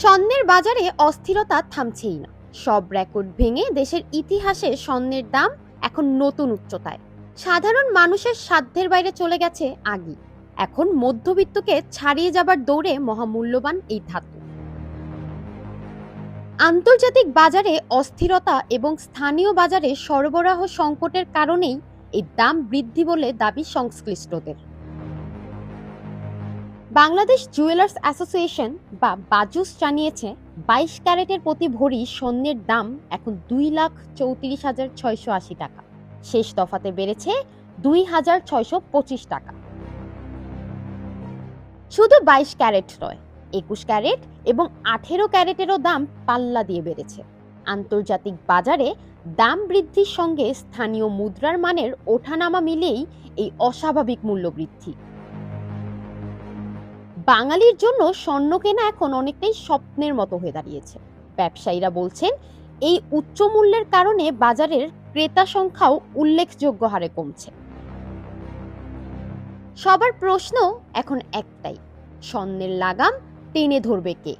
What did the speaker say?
স্বর্ণের বাজারে অস্থিরতা থামছেই না। সব রেকর্ড ভেঙে দেশের ইতিহাসে স্বর্ণের দাম এখন নতুন উচ্চতায়। সাধারণ মানুষের সাধ্যের বাইরে চলে গেছে আগি এখন মধ্যবিত্তকে ছাড়িয়ে যাবার দৌড়ে মহামূল্যবান এই ধাতু। আন্তর্জাতিক বাজারে অস্থিরতা এবং স্থানীয় বাজারে সরবরাহ সংকটের কারণেই এই দাম বৃদ্ধি বলে দাবি সংশ্লিষ্টদের। বাংলাদেশ জুয়েলার্স অ্যাসোসিয়েশন বা বাজুস জানিয়েছে, বাইশ ক্যারেটের প্রতি ভরি স্বর্ণের দাম এখন দুই লাখ চৌত্রিশ হাজার ছয়শো আশি টাকা। শেষ দফাতে বেড়েছে দুই হাজার ছয়শো পঁচিশ টাকা। শুধু বাইশ ক্যারেট নয়, একুশ ক্যারেট এবং আঠেরো ক্যারেটেরও দাম পাল্লা দিয়ে বেড়েছে। আন্তর্জাতিক বাজারে দাম বৃদ্ধির সঙ্গে স্থানীয় মুদ্রার মানের ওঠানামা মিলেই এই অস্বাভাবিক মূল্য বৃদ্ধি বাঙালির জন্য স্বর্ণ কেনা এখন অনেকটাই স্বপ্নের মতো হয়ে দাঁড়িয়েছে। ব্যবসায়ীরা বলছেন, এই উচ্চ মূল্যের কারণে বাজারের ক্রেতা সংখ্যাও উল্লেখযোগ্য হারে কমছে। সবার প্রশ্ন এখন একটাই, স্বর্ণের লাগাম টেনে ধরবে কে?